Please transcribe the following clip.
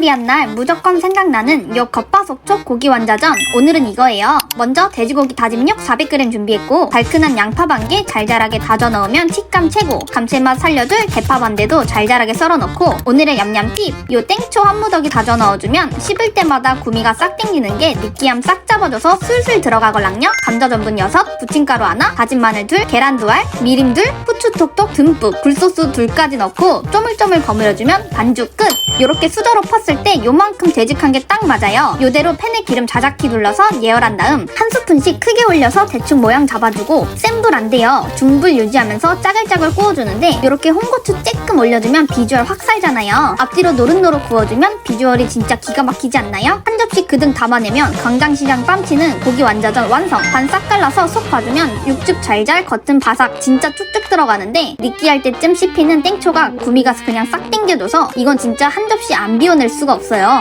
요리한 날 무조건 생각나는 요 겉바속촉 고기 완자전. 오늘은 이거예요. 먼저 돼지고기 다짐육 400g 준비했고 달큰한 양파 반개 잘잘하게 다져 넣으면 식감 최고. 감칠맛 살려줄 대파 반대도 잘잘하게 썰어 넣고 오늘의 얌얌 팁요 땡초 한 무더기 다져 넣어주면 씹을 때마다 구미가 싹 땡기는 게 느끼함 싹 잡아줘서 술술 들어가걸랑요? 감자 전분 6 부침가루 하나 다진 마늘 둘 계란 두알 미림 둘 후추 톡톡 듬뿍 굴소스 둘까지 넣고 쪼물쪼물 버무려주면 반죽 끝. 요렇게 수저로 펐을 때 요만큼 되직한 게 딱 맞아요. 요대로 팬에 기름 자작히 둘러서 예열한 다음 한 스푼씩 크게 올려서 대충 모양 잡아주고 센 불 안 돼요. 중불 유지하면서 짜글짜글 구워주는데 요렇게 홍고추 쬐끔 올려주면 비주얼 확 살잖아요. 앞뒤로 노릇노릇 구워주면 비주얼이 진짜 기가 막히지 않나요? 한 접시 그등 담아내면 광장시장 뺨치는 고기 완자전 완성. 반 싹 갈라서 속 봐주면 육즙 잘잘 겉은 바삭 진짜 쭉쭉 들어가는 데 느끼할 때쯤 씹히는 땡초가 구미가 그냥 싹 땡겨줘서 이건 진짜 한 접시 안 비워낼 수가 없어요